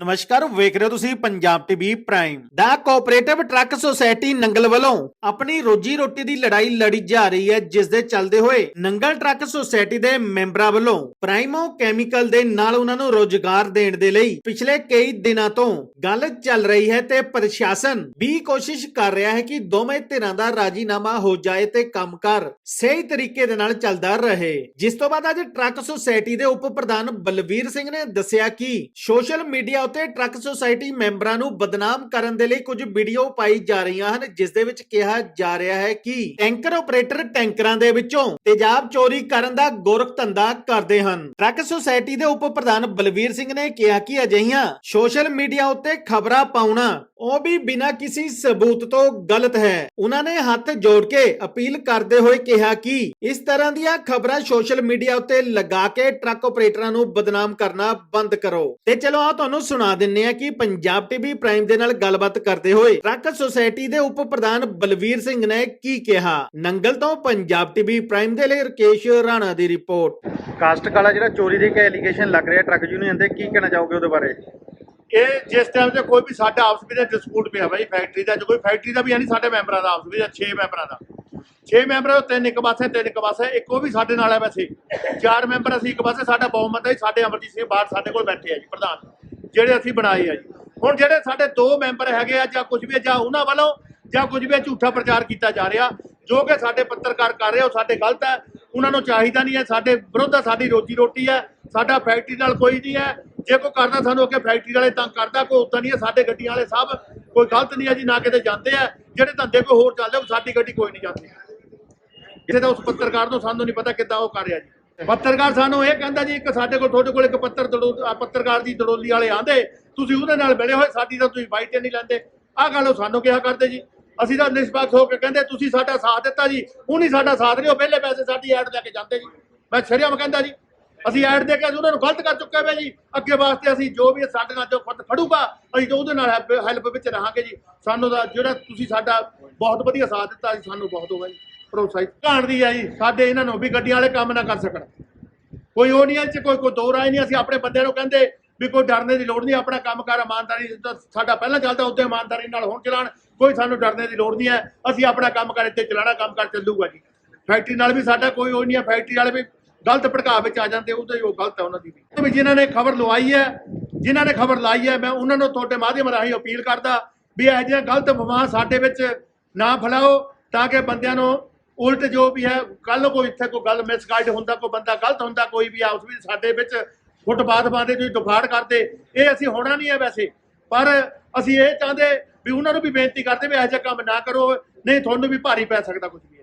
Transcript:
ਨਮਸਕਾਰ, ਵੇਖ ਰਹੇ ਹੋ ਤੁਸੀਂ ਪੰਜਾਬ ਟੀਵੀ ਪ੍ਰਾਈਮ। ਦਾ ਕੋਆਪਰੇਟਿਵ ਟਰੱਕ ਸੁਸਾਇਟੀ ਨੰਗਲ ਵੱਲੋਂ ਆਪਣੀ ਰੋਜੀ ਰੋਟੀ ਦੀ ਲੜਾਈ ਲੜੀ ਜਾ ਰਹੀ ਹੈ ਜਿਸ ਦੇ ਚੱਲਦੇ ਹੋਏ ਨੰਗਲ ਟਰੱਕ ਸੁਸਾਇਟੀ ਦੇ ਮੈਂਬਰਾਂ ਵੱਲੋਂ ਪ੍ਰਾਈਮੋ ਕੈਮੀਕਲ ਦੇ ਨਾਲ ਉਹਨਾਂ ਨੂੰ ਰੋਜ਼ਗਾਰ ਦੇਣ ਦੇ ਲਈ ਪਿਛਲੇ ਕਈ ਦਿਨਾਂ ਤੋਂ ਗੱਲ ਚੱਲ ਰਹੀ ਹੈ ਤੇ ਪ੍ਰਸ਼ਾਸਨ ਵੀ ਕੋਸ਼ਿਸ਼ ਕਰ ਰਿਹਾ ਹੈ ਕਿ ਦੋਵੇਂ ਧਿਰਾਂ ਦਾ ਰਾਜੀਨਾਮਾ ਹੋ ਜਾਏ ਤੇ ਕੰਮਕਾਰ ਸਹੀ ਤਰੀਕੇ ਦੇ ਨਾਲ ਚੱਲਦਾ ਰਹੇ। ਜਿਸ ਤੋਂ ਬਾਅਦ ਅੱਜ ਟਰੱਕ ਸੁਸਾਇਟੀ ਦੇ ਉਪ ਪ੍ਰਧਾਨ ਬਲਵੀਰ ਸਿੰਘ ਨੇ ਦੱਸਿਆ ਕਿ ਸੋਸ਼ਲ ਮੀਡੀਆ ਉੱਤੇ ਟਰੱਕ ਸੁਸਾਇਟੀ ਮੈਂਬਰਾਂ ਨੂੰ ਬਦਨਾਮ ਕਰਨ ਦੇ ਲਈ ਕੁਝ ਵੀਡੀਓ ਪਾਈ ਜਾ ਰਹੀਆਂ ਹਨ, ਜਿਸ ਦੇ ਵਿੱਚ ਕਿਹਾ ਜਾ ਰਿਹਾ ਹੈ ਕਿ ਟੈਂਕਰ ਆਪਰੇਟਰ ਟੈਂਕਰਾਂ ਦੇ ਵਿੱਚੋਂ ਤੇਜ਼ਾਬ ਚੋਰੀ ਕਰਨ ਦਾ ਗੋਰਖ ਧੰਦਾ ਕਰਦੇ ਹਨ। ਟਰੱਕ ਸੁਸਾਇਟੀ ਦੇ ਉਪ ਪ੍ਰਧਾਨ ਬਲਵੀਰ ਸਿੰਘ ਨੇ ਕਿਹਾ ਕਿ ਅਜਿਹੀਆਂ ਸੋਸ਼ਲ ਮੀਡੀਆ ਉੱਤੇ ਖਬਰਾਂ ਪਾਉਣਾ ਉਹ ਵੀ ਬਿਨਾਂ ਕਿਸੇ ਸਬੂਤ ਤੋਂ ਗਲਤ ਹੈ। ਉਹਨਾਂ ਨੇ ਹੱਥ ਜੋੜ ਕੇ ਅਪੀਲ ਕਰਦੇ ਹੋਏ ਕਿਹਾ ਕਿ ਇਸ ਤਰ੍ਹਾਂ ਦੀਆਂ ਖਬਰਾਂ ਸੋਸ਼ਲ ਮੀਡੀਆ ਉੱਤੇ ਲਗਾ ਕੇ ਟਰੱਕ ਆਪਰੇਟਰਾਂ ਨੂੰ ਬਦਨਾਮ ਕਰਨਾ ਬੰਦ ਕਰੋ। ਤੇ ਚਲੋ ਆ ਤੁਹਾਨੂੰ ਸੁਣਾ ਦਿੰਨੇ ਆ ਕਿ ਪੰਜਾਬ ਟੀਵੀ ਪ੍ਰਾਈਮ ਦੇ ਨਾਲ ਗੱਲਬਾਤ ਕਰਦੇ ਹੋਏ ਟਰੱਕ ਸੁਸਾਇਟੀ ਦੇ ਉਪ ਪ੍ਰਧਾਨ ਬਲਵੀਰ ਸਿੰਘ ਨੇ ਕੀ ਕਿਹਾ? ਨੰਗਲ ਤੋਂ ਪੰਜਾਬ ਟੀਵੀ ਪ੍ਰਾਈਮ ਦੇ ਲਈ ਰਕੇਸ਼ ਰਾਣਾ ਦੀ ਰਿਪੋਰਟ। ਕਾਸਟ ਕਾਲਾ ਜਿਹੜਾ ਚੋਰੀ ਦੀ ਐਲੀਗੇਸ਼ਨ ਲੱਗ ਰਿਹਾ ਟਰੱਕ ਯੂਨੀਅਨ ਦੇ, ਕੀ ਕਹਿਣਾ ਚਾਹੋਗੇ ਉਹਦੇ ਬਾਰੇ? ਇਹ ਜਿਸ ਟਾਈਮ ਤੇ ਕੋਈ ਵੀ ਸਾਡਾ ਆਪਸ ਵਿੱਚ ਡਿਸਪਿਊਟ ਪਿਆ ਬਾਈ ਫੈਕਟਰੀ ਦਾ ਜੋ ਕੋਈ ਫੈਕਟਰੀ ਦਾ ਵੀ ਹੈ ਨਹੀਂ ਸਾਡੇ ਮੈਂਬਰਾਂ ਦਾ ਆਪਸ ਵਿੱਚ 6 ਮੈਂਬਰਾਂ ਦਾ। 6 ਮੈਂਬਰਾਂ ਉਹ ਤਿੰਨ ਇੱਕ ਪਾਸੇ ਤਿੰਨ ਇੱਕ ਪਾਸੇ ਇੱਕ ਉਹ ਵੀ ਸਾਡੇ ਨਾਲ ਹੈ ਵੈਸੇ। ਚਾਰ ਮੈਂਬਰ ਅਸੀਂ ਇੱਕ ਪਾਸੇ ਸਾਡਾ ਬਹੁਮਤ ਹੈ ਜੀ, ਸਾਡੇ ਅਮਰਜੀਤ ਸਿੰਘ ਬਾਹਰ ਸਾਡੇ ਕੋਲ ਬੈਠੇ ਆ ਜੀ ਪ੍ਰਧਾਨ। ਜਿਹੜੇ ਅਸੀਂ ਬਣਾਏ ਆ ਜੀ। ਹੁਣ ਜਿਹੜੇ ਸਾਡੇ ਦੋ ਮੈਂਬਰ ਹੈਗੇ ਆ ਜਾਂ ਕੁਝ ਵੀ ਆ, ਜਾਂ ਉਹਨਾਂ ਵੱਲੋਂ ਜਾਂ ਕੁਝ ਵੀ ਆ, ਝੂਠਾ ਪ੍ਰਚਾਰ ਕੀਤਾ ਜਾ ਰਿਹਾ ਜੋ ਕਿ ਸਾਡੇ ਪੱਤਰਕਾਰ ਕਰ ਰਹੇ ਉਹ ਸਾਡੇ ਗਲਤ ਹੈ। ਉਹਨਾਂ ਨੂੰ ਚਾਹੀਦਾ ਨਹੀਂ ਹੈ ਸਾਡੇ ਵਿਰੁੱਧ ਸਾਡੀ ਰੋਜੀ ਰੋਟੀ ਹੈ ਸਾਡਾ ਫੈਕਟਰੀ ਨਾਲ ਕੋਈ ਨਹੀਂ ਹੈ। ਜੇ ਕੋਈ ਕਰਦਾ ਸਾਨੂੰ ਅੱਗੇ ਫੈਕਟਰੀ ਵਾਲੇ ਤੰਗ ਕਰਦਾ, ਕੋਈ ਉਦਾਂ ਨਹੀਂ ਹੈ ਸਾਡੇ ਗੱਡੀਆਂ ਵਾਲੇ ਸਭ ਕੋਈ ਗਲਤ ਨਹੀਂ ਹੈ ਜੀ, ਨਾ ਕਿਤੇ ਜਾਂਦੇ ਆ। ਜਿਹੜੇ ਧੰਦੇ ਕੋਈ ਹੋਰ ਚੱਲਦੇ ਉਹ ਸਾਡੀ ਗੱਡੀ ਕੋਈ ਨਹੀਂ ਜਾਂਦੀ। ਕਿਸੇ ਤਾਂ ਉਸ ਪੱਤਰਕਾਰ ਨੂੰ ਸਾਨੂੰ ਨਹੀਂ ਪਤਾ ਕਿੱਦਾਂ ਉਹ ਕਰ ਰਿਹਾ ਜੀ। ਪੱਤਰਕਾਰ ਸਾਨੂੰ ਇਹ ਕਹਿੰਦਾ ਜੀ, ਇੱਕ ਸਾਡੇ ਕੋਲ, ਤੁਹਾਡੇ ਕੋਲ ਇੱਕ ਪੱਤਰ ਦੜੋ- ਪੱਤਰਕਾਰ ਦੀ ਦੜੋਲੀ ਵਾਲੇ ਆਂਦੇ, ਤੁਸੀਂ ਉਹਦੇ ਨਾਲ ਮਿਲੇ ਹੋਏ, ਸਾਡੀ ਤਾਂ ਤੁਸੀਂ ਬਾਈਟ ਨਹੀਂ ਲੈਂਦੇ। ਆਹ ਗੱਲ ਉਹ ਸਾਨੂੰ ਕਿਹਾ ਕਰਦੇ ਜੀ। ਅਸੀਂ ਤਾਂ ਨਿਸ਼ਪੱਖ ਹੋ ਕੇ ਕਹਿੰਦੇ, ਤੁਸੀਂ ਸਾਡਾ ਸਾਥ ਦਿੱਤਾ ਜੀ। ਉਹ ਨਹੀਂ ਸਾਡਾ ਸਾਥ ਨਹੀਂ, ਉਹ ਪਹਿਲੇ ਪੈਸੇ ਸਾਡੀ ਐਡ ਲੈ ਕੇ ਜਾਂਦੇ ਜੀ। ਮੈਂ ਸ਼ਰਿਆਮ ਕਹਿੰਦਾ ਜੀ ਅਸੀਂ ਐਡ ਦੇ ਕੇ ਅਸੀਂ ਉਹਨਾਂ ਨੂੰ ਗਲਤ ਕਰ ਚੁੱਕੇ ਵੇ ਜੀ। ਅੱਗੇ ਵਾਸਤੇ ਅਸੀਂ ਜੋ ਵੀ ਸਾਡੇ ਨਾਲ ਜੋ ਖੁਦ ਖੜੂਗਾ ਅਸੀਂ ਤਾਂ ਉਹਦੇ ਨਾਲ ਹੈਲਪ ਵਿੱਚ ਰਹਾਂਗੇ ਜੀ। ਸਾਨੂੰ ਦਾ ਜਿਹੜਾ ਤੁਸੀਂ ਸਾਡਾ ਬਹੁਤ ਵਧੀਆ ਸਾਥ ਦਿੱਤਾ ਜੀ, ਸਾਨੂੰ ਬਹੁਤ ਹੋਗਾ ਜੀ। ਪ੍ਰੋਤਸਾਹਿਤ ਘਾਣ ਦੀ ਹੈ ਜੀ, ਸਾਡੇ ਇਹਨਾਂ ਨੂੰ ਵੀ ਗੱਡੀਆਂ ਵਾਲੇ ਕੰਮ ਨਾ ਕਰ ਸਕਣ। ਕੋਈ ਉਹ ਨਹੀਂ ਹੈ ਚ ਕੋਈ ਕੋਈ ਦੋ ਰਾਏ ਨਹੀਂ ਅਸੀਂ ਆਪਣੇ ਬੰਦਿਆਂ ਨੂੰ ਕਹਿੰਦੇ ਵੀ ਕੋਈ ਡਰਨੇ ਦੀ ਲੋੜ ਨਹੀਂ, ਆਪਣਾ ਕੰਮਕਾਰ ਇਮਾਨਦਾਰੀ ਤਾਂ ਸਾਡਾ ਪਹਿਲਾਂ ਚੱਲਦਾ, ਉਦੋਂ ਇਮਾਨਦਾਰੀ ਨਾਲ ਹੁਣ ਚਲਾਣ ਕੋਈ ਸਾਨੂੰ ਡਰਨੇ ਦੀ ਲੋੜ ਨਹੀਂ ਹੈ। ਅਸੀਂ ਆਪਣਾ ਕੰਮਕਾਰ ਇੱਥੇ ਚਲਾਣਾ ਕੰਮਕਾਰ ਚੱਲੂਗਾ ਜੀ। ਫੈਕਟਰੀ ਨਾਲ ਵੀ ਸਾਡਾ ਕੋਈ ਉਹ ਨਹੀਂ ਹੈ। ਫੈਕਟਰੀ ਵਾਲੇ ਵੀ ਗਲਤ ਭੜਕਾ ਵਿੱਚ ਆ ਜਾਂਦੇ, ਉਹਦੇ ਹੀ ਉਹ ਗਲਤ ਹੈ ਉਹਨਾਂ ਦੀ ਵੀ। ਜਿਨ੍ਹਾਂ ਨੇ ਖਬਰ ਲਵਾਈ ਹੈ, ਜਿਨ੍ਹਾਂ ਨੇ ਖਬਰ ਲਾਈ ਹੈ, ਮੈਂ ਉਹਨਾਂ ਨੂੰ ਤੁਹਾਡੇ ਮਾਧਿਅਮ ਰਾਹੀਂ ਅਪੀਲ ਕਰਦਾ ਵੀ ਇਹ ਜਿਹੀਆਂ ਗਲਤ ਅਫਵਾਹਾਂ ਸਾਡੇ ਵਿੱਚ ਨਾ ਫੈਲਾਓ, ਤਾਂ ਕਿ ਬੰਦਿਆਂ ਨੂੰ ਉਲਟ ਜੋ ਵੀ ਹੈ ਕੱਲ ਕੋਈ ਇੱਥੇ ਕੋਈ ਗੱਲ ਮਿਸਗਾਈਡ ਹੁੰਦਾ, ਕੋਈ ਬੰਦਾ ਗਲਤ ਹੁੰਦਾ, ਕੋਈ ਵੀ ਆਪਸ ਵਿੱਚ ਸਾਡੇ ਵਿੱਚ ਫੁੱਟਪਾਥ ਪਾਉਂਦੇ ਕੋਈ ਦੁਫਾੜ ਕਰਦੇ, ਇਹ ਅਸੀਂ ਹੋਣਾ ਨਹੀਂ ਹੈ ਵੈਸੇ। ਪਰ ਅਸੀਂ ਇਹ ਚਾਹੁੰਦੇ ਵੀ ਉਹਨਾਂ ਨੂੰ ਵੀ ਬੇਨਤੀ ਕਰਦੇ ਵੀ ਇਹੋ ਜਿਹਾ ਕੰਮ ਨਾ ਕਰੋ, ਨਹੀਂ ਤੁਹਾਨੂੰ ਵੀ ਭਾਰੀ ਪੈ ਸਕਦਾ ਕੁਝ ਵੀ।